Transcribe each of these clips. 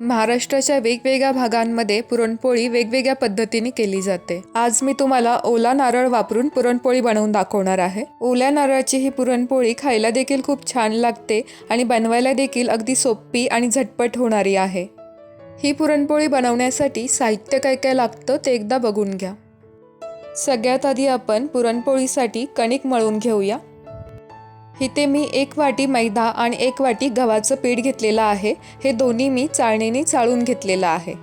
महाराष्ट्राच्या वेगवेगळ्या भागांमध्ये पुरणपोळी वेगवेगळ्या पद्धतीने केली जाते. आज मी तुम्हाला ओला नारळ वापरून पुरणपोळी बनवून दाखवणार आहे. ओल्या नारळाची ही पुरणपोळी खायला देखील खूप छान लागते आणि बनवायला देखील अगदी सोपी आणि झटपट होणारी आहे. ही पुरणपोळी बनवण्यासाठी साहित्य काय काय लागतं ते एकदा बघून घ्या. सगळ्यात आधी आपण पुरणपोळीसाठी कणिक मळून घेऊया. इथे मी एक वाटी मैदा आणि एक वाटी गव्हाचं पीठ घेतलेलं आहे. हे दोन्ही मी चाळणीने चाळून घेतलेलं आहे.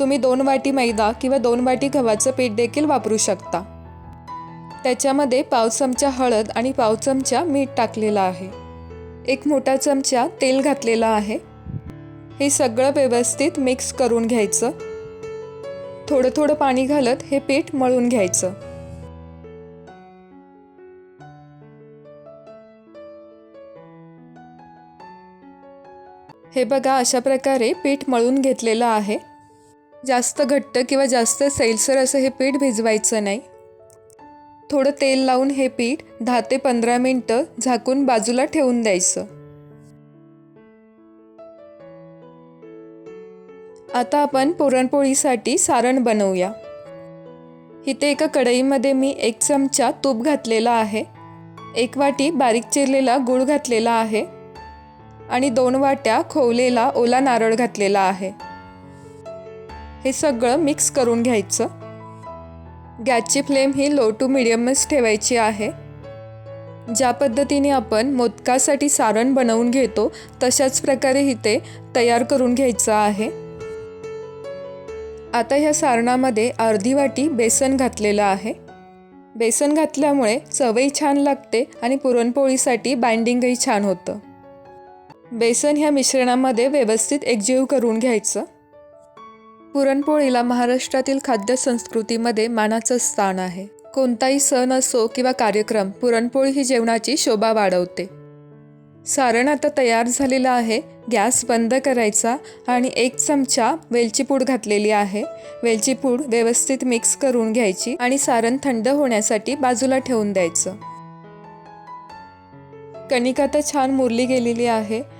तुम्ही दोन वाटी मैदा किंवा दोन वाटी गव्हाचं पीठ देखील वापरू शकता. त्याच्यामध्ये पाव चमचा हळद आणि पाव चमचा मीठ टाकलेलं आहे. एक मोठा चमचा तेल घातलेलं आहे. हे सगळं व्यवस्थित मिक्स करून घ्यायचं. थोडं थोडं पाणी घालत हे पीठ मळून घ्यायचं. हे बघा अशा प्रकारे पीठ मळून घेतलेलं आहे. जास्त घट्ट किंवा जास्त सैलसर असं हे पीठ भिजवायचं नाही. थोडं तेल लावून हे पीठ दहा ते पंधरा मिनटं झाकून बाजूला ठेवून द्यायचं. आता आपण पुरणपोळीसाठी सारण बनवूया. इथे एका कढईमध्ये मी एक चमचा तूप घातलेला आहे. एक वाटी बारीक चिरलेला गूळ घातलेला आहे. आणि दोन वाट्या खोवलेला ओला नारळ घातलेला आहे. हे सगळं मिक्स करून घ्यायचं. गॅसची फ्लेम ही लो टू मिडियमच ठेवायची आहे. ज्या पद्धतीने आपण मोदकासाठी सारण बनवून घेतो तशाच प्रकारे इथे तयार करून घ्यायचं आहे. आता ह्या सारणामध्ये अर्धी वाटी बेसन घातलेलं आहे. बेसन घातल्यामुळे चवही छान लागते आणि पुरणपोळीसाठी बाइंडिंगही छान होतं. बेसन ह्या मिश्रणामध्ये व्यवस्थित एकजीव करून घ्यायचं. पुरणपोळीला महाराष्ट्रातील खाद्य संस्कृतीमध्ये मानाचं स्थान आहे. कोणताही सण असो किंवा कार्यक्रम पुरणपोळी ही जेवणाची शोभा वाढवते. सारण आता तयार झालेलं आहे गॅस बंद करायचा आणि एक चमचा वेलची पूड घातलेली आहे. वेलची पूड व्यवस्थित मिक्स करून घ्यायची आणि सारण थंड होण्यासाठी बाजूला ठेवून द्यायचं. कणिका तर छान मुरली गेलेली आहे.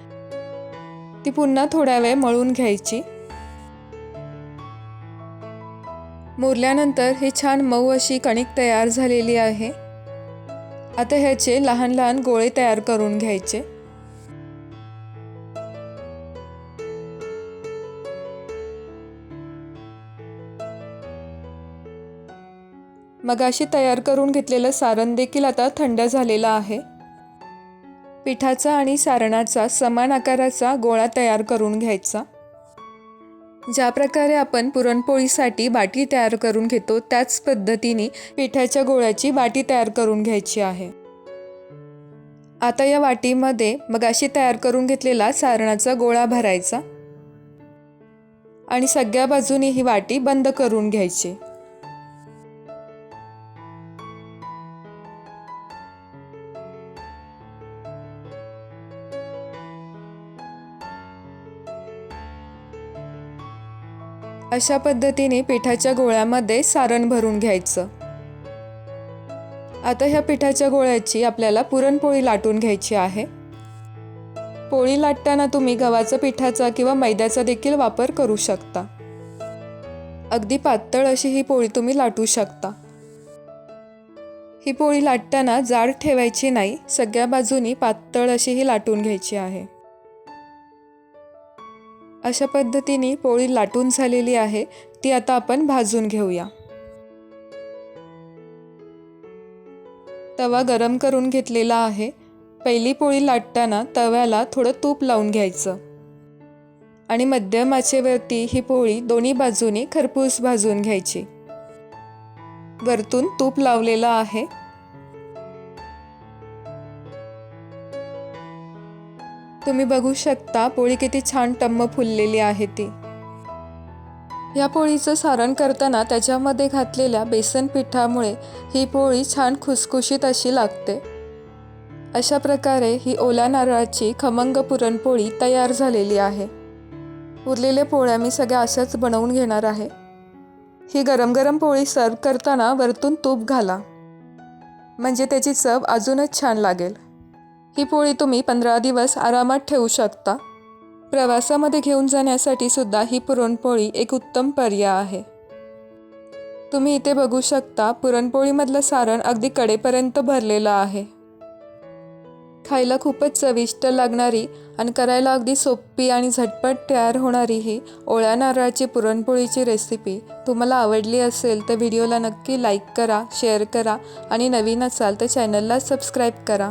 ती पुन्हा थोड्या वेळ मळून घ्यायची. मुरल्यानंतर ही छान मऊ अशी कणिक तयार झालेली आहे. आता ह्याचे लहान लहान गोळे तयार करून घ्यायचे. मगाशी तयार करून घेतलेलं सारण देखील आता थंड झालेलं आहे. पिठाचा आणि सारणाचा समान आकाराचा गोळा तयार करून घ्यायचा. ज्या प्रकारे आपण पुरणपोळीसाठी बाटी तयार करून घेतो त्याच पद्धतीने पिठाच्या गोळ्याची बाटी तयार करून घ्यायची आहे. आता या वाटीमध्ये मगाशी तयार करून घेतलेला सारणाचा गोळा भरायचा आणि सगळ्या बाजूनी ही वाटी बंद करून घ्यायची. अशा पद्धतीने पिठाच्या गोळ्यामध्ये सारण भरून घ्यायचं. आता ह्या पिठाच्या गोळ्याची आपल्याला पुरणपोळी लाटून घ्यायची आहे. पोळी लाटताना तुम्ही गव्हाचं पिठाचा किंवा मैद्याचा देखील वापर करू शकता. अगदी पातळ अशी ही पोळी तुम्ही लाटू शकता. ही पोळी लाटताना जाड ठेवायची नाही सगळ्या बाजूनी पातळ अशी ही लाटून घ्यायची आहे. अशा पद्धतीने पोळी लाटून झालेली आहे ती आता आपण भाजून घेऊया. तवा गरम करून घेतलेला आहे. पहिली पोळी लाटताना तव्याला थोडं तूप लावून घ्यायचं. आणि मध्यम आचेवरती ही पोळी दोन्ही बाजूने खरपूस भाजून घ्यायची. वरतून तूप लावलेलं आहे. तुम्ही बघू शकता पोळी किती छान टम्म फुललेली आहे ती. या पोळीचं सारण करताना त्याच्यामध्ये घातलेल्या बेसन पिठामुळे ही पोळी छान खुसखुशीत अशी लागते. अशा प्रकारे ही ओल्या नारळाची खमंग पुरणपोळी तयार झालेली आहे. उरलेल्या पोळ्या मी सगळ्या अशाच बनवून घेणार आहे. ही गरम गरम पोळी सर्व करताना वरतून तूप घाला. म्हणजे त्याची चव अजूनच छान लागेल. ही पोळी तुम्ही पंधरा दिवस आरामात ठेवू शकता. प्रवासामध्ये घेऊन जाण्यासाठी सुद्धा ही पुरणपोळी एक उत्तम पर्याय आहे. तुम्ही इथे बघू शकता पुरणपोळीमधलं सारण अगदी कडेपर्यंत भरलेलं आहे. खायला खूपच चविष्ट लागणारी आणि करायला अगदी सोपी आणि झटपट तयार होणारी ही ओळ्या नारळाची पुरणपोळीची रेसिपी तुम्हाला आवडली असेल तर व्हिडिओला नक्की लाईक करा शेअर करा आणि नवीन असाल तर चॅनलला सबस्क्राईब करा.